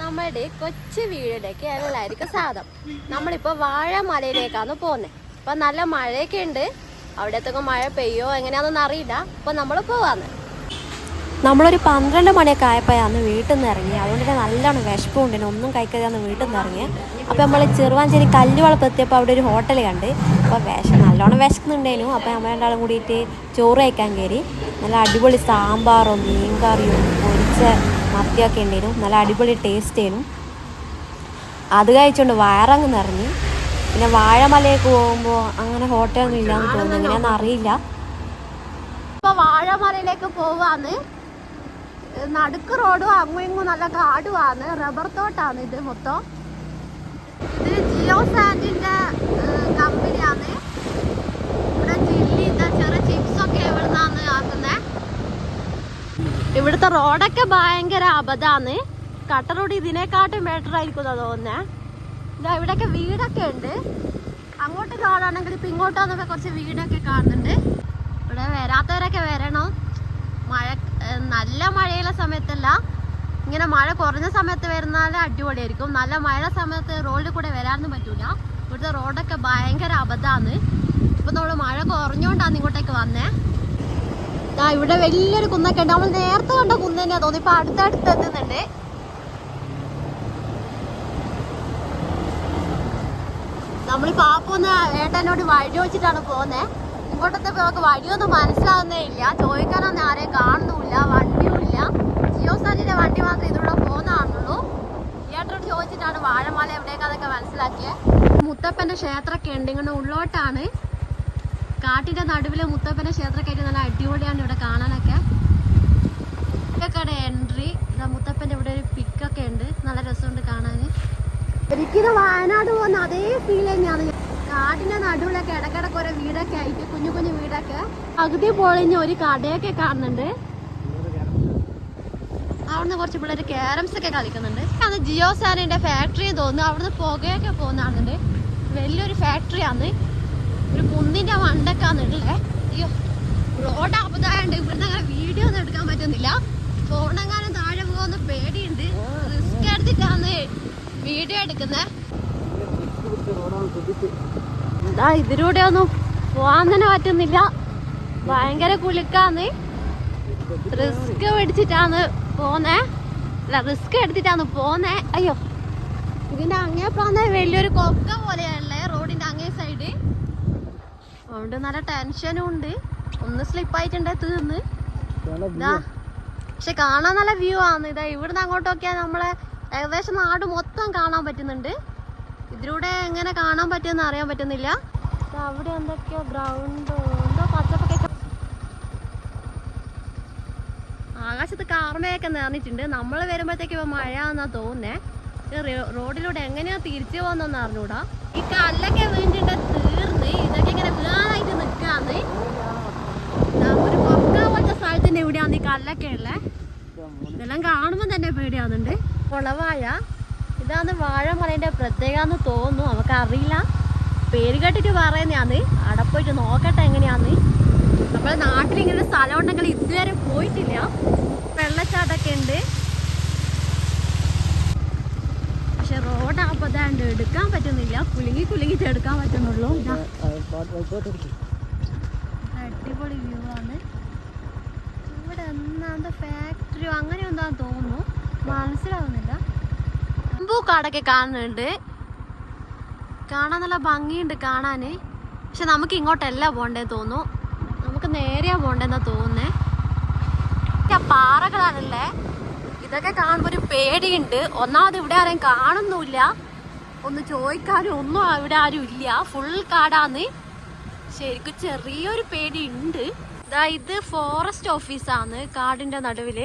നമ്മുടെ കൊച്ചു വീടിലേക്ക് എല്ലാവർക്കും സാധം. നമ്മളിപ്പോ വാഴമലയിലേക്കാണ് പോകുന്നത് അപ്പൊ നല്ല മഴയൊക്കെ ഉണ്ട്. അവിടത്തൊക്കെ മഴ പെയ്യോ എങ്ങനെയാണെന്ന് അറിയില്ല. അപ്പൊ നമ്മൾ പോവാന്ന്. നമ്മളൊരു പന്ത്രണ്ട് മണിയൊക്കെ ആയപ്പോഴാണ് വീട്ടിൽ നിന്ന് ഇറങ്ങി അതുകൊണ്ട് തന്നെ നല്ലോണം തന്നെ ഒന്നും കഴിക്കാതെയാണ് വീട്ടിൽ നിന്ന് ഇറങ്ങി അപ്പോൾ നമ്മൾ ചെറുവാഞ്ചേരി കല്ലുവളപ്പ് എത്തിയപ്പോൾ അവിടെ ഒരു ഹോട്ടൽ കണ്ട്. അപ്പോൾ വിശ നല്ലോണം വിശക്കുന്നുണ്ടായിരുന്നു അപ്പോൾ നമ്മൾ രണ്ടാളും കൂടിയിട്ട് ചോറ് കഴിക്കാൻ കയറി. നല്ല അടിപൊളി സാമ്പാറും കറിയോ പൊരിച്ച മത്തിയൊക്കെ ഉണ്ടായിരുന്നു നല്ല അടിപൊളി ടേസ്റ്റ് ആയിരുന്നു അത് കഴിച്ചുകൊണ്ട് വയറങ്ങ് നിറഞ്ഞു. പിന്നെ വാഴമലയൊക്കെ പോകുമ്പോൾ അങ്ങനെ ഹോട്ടലൊന്നും ഇല്ലാന്ന് തോന്നുന്നു. എങ്ങനെയാണെന്ന് അറിയില്ല. ഇപ്പൊ വാഴമലയിലേക്ക് പോവാന്ന്. നടുക്ക് റോഡും അങ്ങും ഇങ്ങും നല്ല കാടുമാണ് റബ്ബർ തോട്ടാണ് ഇത് മൊത്തം. ഇത് ജിയോ സാൻഡിന്റെ കമ്പനിയാണ് ഇവിടെ ചില്ലി ചെറിയ ചിപ്സ് ഒക്കെ നിന്നാണ് ആക്കുന്നത് ഇവിടുത്തെ റോഡൊക്കെ ഭയങ്കര അബദ്ധാന്ന്. കട്ട റോഡ് ഇതിനെക്കാട്ടും ബെറ്റർ ആയിരിക്കും തോന്നുന്നേ. ഇതാ ഇവിടെയൊക്കെ വീടൊക്കെ ഉണ്ട്. അങ്ങോട്ട് കാണുകയാണെങ്കിൽ ഇപ്പൊ ഇങ്ങോട്ടാന്നൊക്കെ കുറച്ച് വീടൊക്കെ കാണുന്നുണ്ട്. ഇവിടെ വരാത്തവരൊക്കെ വരണം. മഴ നല്ല മഴയുള്ള സമയത്തല്ല. ഇങ്ങനെ മഴ കുറഞ്ഞ സമയത്ത് വരുന്നാൽ അടിപൊളിയായിരിക്കും. നല്ല മഴ സമയത്ത് റോഡിൽ കൂടെ വരാനൊന്നും പറ്റൂല. ഇവിടുത്തെ റോഡൊക്കെ ഭയങ്കര അബദ്ധമാണ് ഇപ്പൊ നമ്മൾ മഴ കുറഞ്ഞോണ്ടാന്ന് ഇങ്ങോട്ടേക്ക് വന്നേ. ദാ ഇവിടെ വലിയൊരു കുന്നൊക്കെ ഉണ്ട്. നമ്മൾ നേരത്തെ കണ്ട കുന്ന് തന്നെയാ തോന്നി ഇപ്പൊ അടുത്തടുത്ത് എത്തുന്നുണ്ട്. നമ്മൾ പാപ്പൊന്ന് ഏട്ടനോട് വഴി ചോദിച്ചിട്ടാണ് പോകുന്നേ ഇങ്ങോട്ടത്തെ നമുക്ക് വഴിയൊന്നും മനസ്സിലാവുന്നേ ഇല്ല. ചോദിക്കാനൊന്നും ആരെയും കാണുന്നുമില്ല വണ്ടിയും ഇല്ല ജിയോ സാനിന്റെ വണ്ടി മാത്രം ഇതിലൂടെ പോകുന്നതാണുള്ളൂ ഏട്ടനോട് ചോദിച്ചിട്ടാണ് വാഴമാല എവിടേക്കാന്നൊക്കെ മനസ്സിലാക്കിയത് മുത്തപ്പന്റെ ക്ഷേത്രമൊക്കെ ഉണ്ട്. ഇങ്ങനെ ഉള്ളോട്ടാണ്. കാട്ടിന്റെ നടുവിൽ മുത്തപ്പന ക്ഷേത്ര ആയിട്ട് നല്ല അടിപൊളിയാണ് ഇവിടെ കാണാനൊക്കെ. ഇതൊക്കെയാണ് എൻട്രി ഇതാ മുത്തപ്പന്റെ ഇവിടെ ഒരു പിക്കൊക്കെ ഉണ്ട്. നല്ല രസമുണ്ട് കാണാന്. എനിക്കിത് വയനാട് പോകുന്ന അതേ ഫീൽ തന്നെയാണ്. കാടിന്റെ നടുവിലൊക്കെ ഇടക്കിടക്ക് ഓരോ വീടൊക്കെ ആയിട്ട് കുഞ്ഞു കുഞ്ഞു വീടൊക്കെ. പകുതി പൊളിഞ്ഞ ഒരു കടയൊക്കെ കാണുന്നുണ്ട്. അവിടുന്ന് കുറച്ച് പിള്ളേർ ക്യാരംസ് ഒക്കെ കളിക്കുന്നുണ്ട്. അത് ജിയോ സാനിന്റെ ഫാക്ടറി തോന്നുന്നു. അവിടുന്ന് പുകയൊക്കെ പോകുന്നുണ്ട് വലിയൊരു ഫാക്ടറിയാണ് ഒരു കുന്നിന്റെ മണ്ടക്കാന്നുള്ളേ അയ്യോ റോഡ് അബദ്ധമായോണ്ട് ഇവിടുന്ന് അങ്ങനെ വീഡിയോ ഒന്നും എടുക്കാൻ പറ്റുന്നില്ല. ഫോണെങ്ങാനും താഴെ പോകുന്ന പേടിയുണ്ട്. റിസ്ക് എടുത്തിട്ടാണ് വീഡിയോ എടുക്കുന്നത് എന്താ ഇതിലൂടെ ഒന്നും പോവാൻ തന്നെ പറ്റുന്നില്ല. ഭയങ്കര കുലുക്കാന്ന്. റിസ്ക് പിടിച്ചിട്ടാണ് പോന്നേ. അല്ല റിസ്ക് എടുത്തിട്ടാണ് പോന്നേ. അയ്യോ ഇതിന്റെ അങ്ങേ വലിയൊരു കൊക്ക പോലെയല്ലേ അതുകൊണ്ട് നല്ല ടെൻഷനും ഉണ്ട്. ഒന്ന് സ്ലിപ്പ് സ്ലിപ്പായിട്ടുണ്ട് തീർന്ന് ഇതാ പക്ഷെ കാണാൻ നല്ല വ്യൂ ആണ്. ഇതാ ഇവിടുന്ന് അങ്ങോട്ടൊക്കെ നമ്മളെ ഏകദേശം നാട് മൊത്തം കാണാൻ പറ്റുന്നുണ്ട്. ഇതിലൂടെ എങ്ങനെ കാണാൻ പറ്റുമെന്ന് അറിയാൻ പറ്റുന്നില്ല. അവിടെ എന്തൊക്കെയോ ഗ്രൗണ്ട് എന്തോ പച്ചപ്പൊക്കെ ആകാശത്ത് കാർമയൊക്കെ നിറഞ്ഞിട്ടുണ്ട്. നമ്മൾ വരുമ്പോഴത്തേക്ക് ഇപ്പൊ മഴ എന്നാ തോന്നുന്നേ റോഡിലൂടെ എങ്ങനെയാ തിരിച്ചു പോകുന്നൊന്നും അറിഞ്ഞൂടാ. ഈ കല്ലൊക്കെ വീണിട്ട് തീർന്ന് ഇതൊക്കെ ഇങ്ങനെ വീഴാനായിട്ട് നിക്കാന്ന് ദാ ഒരു കൊക്ക സ്ഥലത്തിന്റെ എവിടെയാണ് ഈ കല്ലൊക്കെ ഉള്ളേ? ഇതെല്ലാം കാണുമ്പോൾ തന്നെ പേടിയാവുന്നുണ്ട്. കുളവാഴ ഇതാണ് വാഴമലയുടെ പ്രത്യേകത തോന്നുന്നു. നമുക്ക് അറിയില്ല പേര് കേട്ടിട്ട് പറയുന്നതാണ് അവിടെ പോയിട്ട് നോക്കട്ടെ എങ്ങനെയാന്ന്. നമ്മുടെ നാട്ടിൽ ഇങ്ങനെ സ്ഥലം ഉണ്ടെങ്കിൽ ഇതുവരെ പോയിട്ടില്ല. വെള്ളച്ചാട്ടൊക്കെ ഉണ്ട്. പക്ഷെ റോഡ് അപ്പതാണ്ട് എടുക്കാൻ പറ്റുന്നില്ല. കുലുങ്ങി കുലുങ്ങിട്ട് എടുക്കാൻ പറ്റുന്നുള്ളൂ. അടിപൊളി വ്യൂ ആണ്. ഇവിടെ എന്താ ഫാക്ടറിയോ അങ്ങനെ എന്താന്ന് തോന്നുന്നു. മനസ്സിലാവുന്നില്ല. കാടൊക്കെ കാണുന്നുണ്ട്. കാണാൻ നല്ല ഭംഗിയുണ്ട് കാണാന്. പക്ഷെ നമുക്ക് ഇങ്ങോട്ടല്ല പോണ്ടേ തോന്നുന്നു. നമുക്ക് നേരെയാ പോണ്ടേന്നാ തോന്നുന്നേ. പാറകളാണല്ലേ? ഇതൊക്കെ കാണുമ്പോ ഒരു പേടിയുണ്ട്. ഒന്നാമത് ഇവിടെ ആരെയും കാണുന്നുമില്ല. ഒന്ന് ചോദിക്കാനും ഒന്നും ഇവിടെ ആരും ഇല്ല. ഫുൾ കാടാന്ന്. ശരിക്കും ചെറിയൊരു പേടിയുണ്ട്. ഇതാ ഫോറസ്റ്റ് ഓഫീസാണ് കാടിന്റെ നടുവിൽ.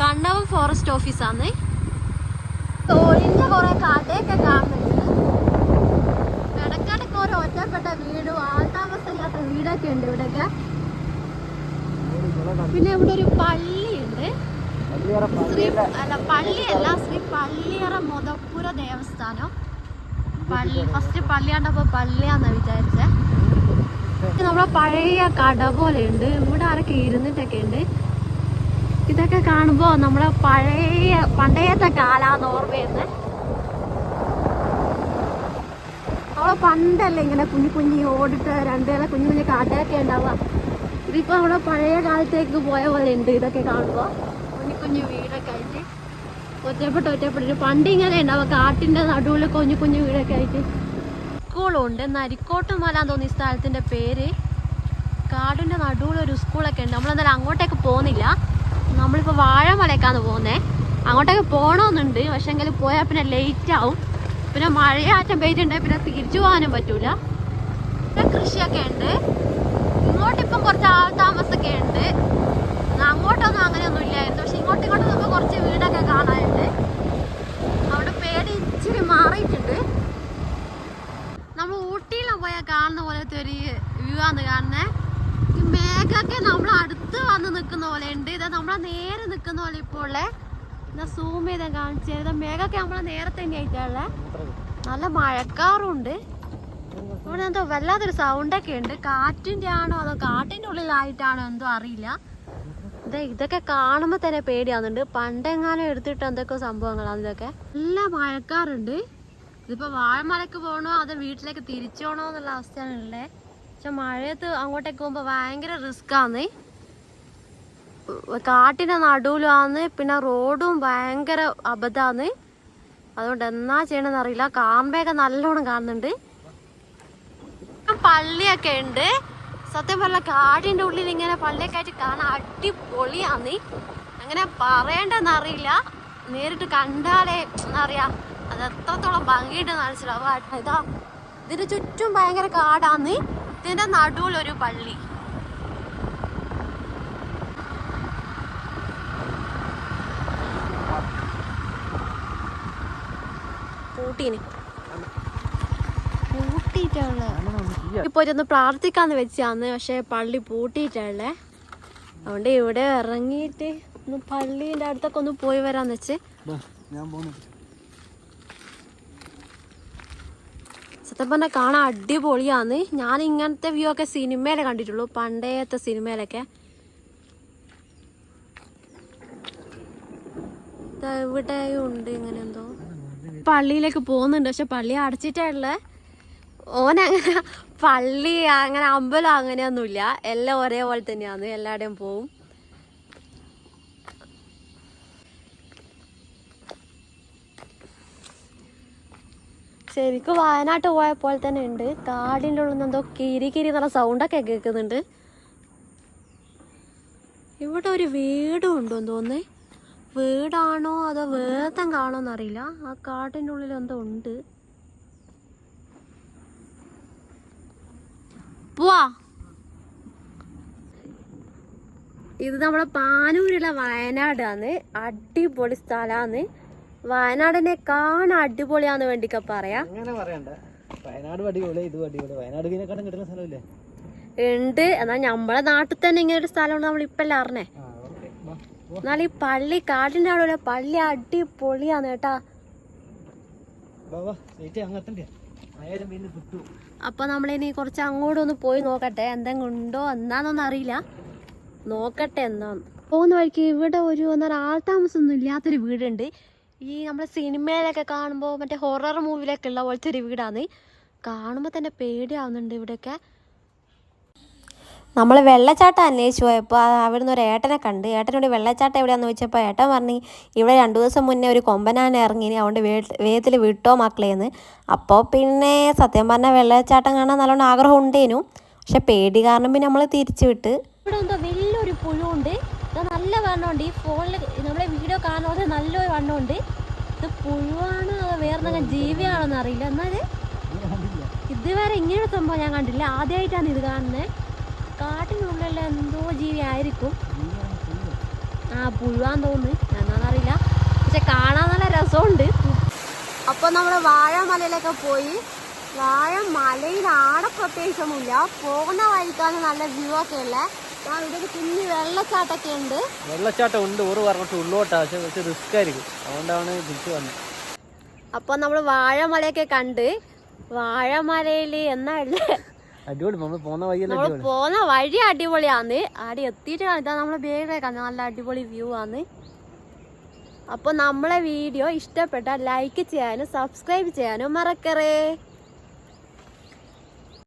കണ്ണവം ഫോറസ്റ്റ് ഓഫീസാണ് തോലിന്റെ കുറെ കാട്ടയൊക്കെ കാണുന്നുണ്ട്. ഇടക്കിടക്ക് ഓരോ ഒറ്റപ്പെട്ട വീടും ആൾതാമസമില്ലാത്ത വീടൊക്കെ ഉണ്ട് ഇവിടെയൊക്കെ. പിന്നെ ഇവിടെ ഒരു പള്ളിയുണ്ട്. ശ്രീ അല്ല പള്ളിയല്ല ശ്രീ പള്ളിയറ മുതപ്പുര ദേവസ്ഥാനം. പള്ളി ഫസ്റ്റ് പള്ളി കണ്ടപ്പോ പള്ളിയാന്നാ വിചാരിച്ചേ. നമ്മളെ പഴയ കട പോലെ ഉണ്ട് ഇവിടെ ആരൊക്കെ ഇരുന്നിട്ടൊക്കെ ഉണ്ട്. ഇതൊക്കെ കാണുമ്പോ നമ്മളെ പഴയ പണ്ടേത്തെ കാലാന്ന് ഓർമ്മയെന്ന് നമ്മളെ പണ്ടല്ലേ ഇങ്ങനെ കുഞ്ഞു കുഞ്ഞി ഓടിട്ട് രണ്ടേറെ കുഞ്ഞു കുഞ്ഞു കാട്ടൊക്കെ ഉണ്ടാവുക. ഇതിപ്പോ നമ്മളെ പഴയ കാലത്തേക്ക് പോയ പോലെ ഉണ്ട് ഇതൊക്കെ കാണുമ്പോ. കുഞ്ഞു കുഞ്ഞു വീടൊക്കെ ആയിട്ട്. ഒറ്റപ്പെട്ട് ഒറ്റപ്പെട്ടിട്ട് പണ്ട് ഇങ്ങനെ ഉണ്ടാവുക. കാട്ടിന്റെ നടുവിൽ കുഞ്ഞു കുഞ്ഞു വീടൊക്കെ ആയിട്ട്. സ്കൂളുണ്ട്. നരിക്കോട്ട് മല എന്ന് തോന്നി സ്ഥലത്തിന്റെ പേര്. കാടിന്റെ നടുവിലൊരു സ്കൂളൊക്കെ ഉണ്ട്. നമ്മളെന്തായാലും അങ്ങോട്ടേക്ക് പോകുന്നില്ല നമ്മളിപ്പോൾ വാഴമലക്കാന്ന് പോകുന്നേ അങ്ങോട്ടേക്ക് പോകണമെന്നുണ്ട് പക്ഷെ എങ്കിൽ പോയാൽ പിന്നെ ലേറ്റ് ആവും. പിന്നെ മഴയാറ്റം പെയ്തിട്ടുണ്ടെങ്കിൽ പിന്നെ തിരിച്ചു പോകാനും പറ്റൂല. കൃഷിയൊക്കെ ഉണ്ട്. ഇങ്ങോട്ടിപ്പം കുറച്ച് ആൾ താമസമൊക്കെ ഉണ്ട് അങ്ങോട്ടൊന്നും അങ്ങനെയൊന്നും ഇല്ലായിരുന്നു പക്ഷെ ഇങ്ങോട്ട് ഇങ്ങോട്ട് നമുക്ക് കുറച്ച് വീടൊക്കെ കാണാനുണ്ട് അവിടെ പേടി ഇച്ചിരി മാറിയിട്ടുണ്ട് നമ്മൾ ഊട്ടിയിലും പോയാൽ കാണുന്ന പോലത്തെ ഒരു വ്യൂ ആണ് കാണുന്നത് ഈ മേഘമൊക്കെ നമ്മൾ അടുത്ത് വന്ന് നിൽക്കുന്ന പോലെ ഉണ്ട് ഇതാ നമ്മളെ നേരെ നിൽക്കുന്ന പോലെ ഇപ്പോൾ ഉള്ളേ. എന്നാ സൂം ചെയ്താൽ കാണിച്ചു. തരുന്നത് മേഘമൊക്കെ നമ്മളെ നേരെ തന്നെ ആയിട്ടുള്ള നല്ല മഴക്കാറുണ്ട്. ഇവിടെ എന്തോ വല്ലാത്തൊരു സൗണ്ടൊക്കെ ഉണ്ട്. കാറ്റിന്റെ ആണോ അതോ കാട്ടിന്റെ ഉള്ളിലായിട്ടാണോ എന്തോ അറിയില്ല. ഇതേ ഇതൊക്കെ കാണുമ്പോൾ തന്നെ പേടിയാവുന്നുണ്ട്. പണ്ടെങ്ങാനും എടുത്തിട്ട് എന്തൊക്കെ സംഭവങ്ങളാണ് ഇതൊക്കെ. നല്ല മഴക്കാറുണ്ട്. ഇതിപ്പോ വാഴമലക്ക് പോകണോ അത് വീട്ടിലേക്ക് തിരിച്ചു പോകണോ എന്നുള്ള അവസ്ഥയാണ് ഉള്ളത് പക്ഷെ മഴയത്ത് അങ്ങോട്ടേക്ക് പോകുമ്പോ ഭയങ്കര റിസ്ക് കാട്ടിന്റെ നടുവിലാന്ന് പിന്നെ റോഡും ഭയങ്കര അബദ്ധമാണ് അതുകൊണ്ട് എന്നാ ചെയ്യണമെന്ന് അറിയില്ല. കാമ്പയൊക്കെ നല്ലോണം കാണുന്നുണ്ട്. പള്ളിയൊക്കെ ഉണ്ട്. സത്യം പറഞ്ഞ കാടിന്റെ ഉള്ളിൽ ഇങ്ങനെ പള്ളിയൊക്കെ ആയിട്ട് കാണാൻ അടിപൊളിയാന്ന്. അങ്ങനെ പറയേണ്ടെന്നറിയില്ല നേരിട്ട് കണ്ടാലേ അറിയാം അത് എത്രത്തോളം ഭംഗിയുണ്ടെന്ന് മനസ്സിലാവും ഇതാ ഇതിന്റെ ചുറ്റും ഭയങ്കര കാടാന്ന്. ഇതിന്റെ നടുവിലൊരു പള്ളി. പൂട്ടിയിട്ടുള്ള ഇപ്പൊ ഒന്ന് പ്രാർത്ഥിക്കാന്ന് വെച്ചാന്ന് പക്ഷെ പള്ളി പൂട്ടിയിട്ടുള്ളേ അതുകൊണ്ട് ഇവിടെ ഇറങ്ങിയിട്ട് ഒന്ന് പള്ളീന്റെ അടുത്തൊക്കെ ഒന്ന് പോയി വരാന്ന് വെച്ച്. സത്യം പറഞ്ഞാൽ കാണാൻ അടിപൊളിയാന്ന്. ഞാൻ ഇങ്ങനത്തെ വ്യൂ ഒക്കെ സിനിമയിലെ കണ്ടിട്ടുള്ളൂ പണ്ടേത്തെ സിനിമയിലൊക്കെ ഇവിടെ ഇവിടെയും ഉണ്ട് ഇങ്ങനെ എന്തോ. പള്ളിയിലേക്ക് പോകുന്നുണ്ട്. പക്ഷെ പള്ളി അടച്ചിട്ടുള്ള ഓൻ അങ്ങനെ പള്ളി അങ്ങനെ അമ്പലം അങ്ങനെയൊന്നുമില്ല. എല്ലാം ഒരേപോലെ തന്നെയാണ്. എല്ലായിടെയും പോവും. ശരിക്കും വയനാട്ട് പോയ പോലെ തന്നെ ഉണ്ട്. കാടിന്റെ ഉള്ളിൽ നിന്ന് എന്തോ കിരി കിരി എന്നുള്ള സൗണ്ടൊക്കെ കേൾക്കുന്നുണ്ട്. ഇവിടെ ഒരു വീടും ഉണ്ടോന്ന് തോന്നുന്നേ. വീടാണോ അതോ വേദം കാണോന്ന് അറിയില്ല. ആ കാട്ടിന്റെ ഉള്ളിൽ എന്തോ ഉണ്ട്. പോവാ. ഇത് നമ്മുടെ പാനൂരുള്ള വയനാടാണ് അടിപൊളി സ്ഥലമാണ് വയനാടിനെ കാണാൻ അടിപൊളിയാന്ന് വേണ്ടിക്ക പറയാ. വയനാട് അടിപൊളി ഇത് അടിപൊളി. വയനാട് ഇതിനെക്കാട്ടും കിട്ടുന്ന സ്ഥലമില്ലേ? ഉണ്ട്. എന്നാ നമ്മളെ നാട്ടിൽ തന്നെ ഇങ്ങനെ ഒരു സ്ഥലമുണ്ട് നമ്മൾ ഇപ്പല്ലേ അറിഞ്ഞേ. എന്നാൽ ഈ പള്ളി കാട്ടിന്റെ അവിടെ പള്ളി അടിപൊളിയാണ് കേട്ടാ. അപ്പൊ നമ്മളിനി കുറച്ച് അങ്ങോട്ട് ഒന്ന് പോയി നോക്കട്ടെ. എന്തെങ്കിലും ഉണ്ടോ എന്താന്നൊന്നും അറിയില്ല. നോക്കട്ടെ എന്നാന്ന് പോകുന്ന വഴിക്ക് ഇവിടെ ഒരു ആൾ താമസമൊന്നും ഇല്ലാത്തൊരു വീടുണ്ട്. ഈ നമ്മളെ സിനിമയിലൊക്കെ കാണുമ്പോൾ മറ്റേ ഹൊറർ മൂവിലൊക്കെ ഉള്ള പോലത്തെ ഒരു വീടാണ്. കാണുമ്പോൾ തന്നെ പേടിയാവുന്നുണ്ട് ഇവിടെയൊക്കെ. നമ്മൾ വെള്ളച്ചാട്ടം അന്വേഷിച്ച് പോയപ്പോൾ അവിടുന്ന് ഒരു ഏട്ടനെ കണ്ട്. ഏട്ടനോട് വെള്ളച്ചാട്ടം എവിടെയാണെന്ന് ചോദിച്ചപ്പോൾ ഏട്ടൻ പറഞ്ഞു ഇവിടെ രണ്ടു ദിവസം മുന്നേ ഒരു കൊമ്പനാന ഇറങ്ങി അതുകൊണ്ട് വേഗത്തിൽ വിട്ടോ മക്കളേന്ന്. അപ്പോൾ പിന്നെ സത്യം പറഞ്ഞാൽ വെള്ളച്ചാട്ടം കാണാൻ നല്ലോണം ആഗ്രഹം ഉണ്ടേനു പക്ഷെ പേടി കാരണം പിന്നെ നമ്മൾ തിരിച്ചു വിട്ട്. ഇവിടെ എന്തോ വലിയൊരു പുഴുണ്ട് നല്ല വണ്ണമുണ്ട്. ഈ ഫോണിൽ നമ്മളെ വീഡിയോ കാണുന്നത് നല്ലൊരു വണ്ണമുണ്ട്. ഇത് പുഴുവാണ് വേറെ ജീവിയാണോ എന്നറിയില്ല എന്നാൽ ഇതുവരെ ഇങ്ങനൊരു സംഭവം ഞാൻ കണ്ടില്ല ആദ്യമായിട്ടാണ് ഇത് കാണുന്നത് കാട്ടിനുള്ളിലുള്ള എന്തോ ജീവി ആയിരിക്കും. ആ പുഴുവാൻ തോന്നുന്നു. എന്താണെന്നറിയില്ല പക്ഷെ കാണാൻ നല്ല രസമുണ്ട്. അപ്പോൾ നമ്മൾ വാഴമലയിലൊക്കെ പോയി. വാഴമലയിൽ ആടെ പ്രത്യേകിച്ചൊന്നുമില്ല. പോകുന്ന വഴിക്കാണ് നല്ല വ്യൂ ഒക്കെ ഉള്ളത് ആ ഇവിടെ കുഞ്ഞു വെള്ളച്ചാട്ടൊക്കെ ഉണ്ട്. വെള്ളച്ചാട്ടം ഉണ്ട്. ഒരു പറഞ്ഞിട്ട് ഉള്ളോട്ടാ. പക്ഷെ കുറച്ച് റിസ്ക് ആയിരിക്കും. അതുകൊണ്ടാണ് തിരിച്ചു വന്നത് അപ്പോൾ നമ്മൾ വാഴമലയൊക്കെ കണ്ട്. വാഴമലയിൽ എന്നാ ഉള്ളത് അടിപൊളി. നമ്മൾ പോകുന്ന വഴിയല്ല നമ്മൾ പോന്ന വഴി അടിപൊളിയാന്ന്. ആടെ എത്തിയിട്ട് ഇതാ നമ്മളെ ബേഗിലേക്കാണ് നല്ല അടിപൊളി വ്യൂ ആണ് അപ്പോൾ നമ്മളെ വീഡിയോ ഇഷ്ടപ്പെട്ട ലൈക്ക് ചെയ്യാനും സബ്സ്ക്രൈബ് ചെയ്യാനും മറക്കറേ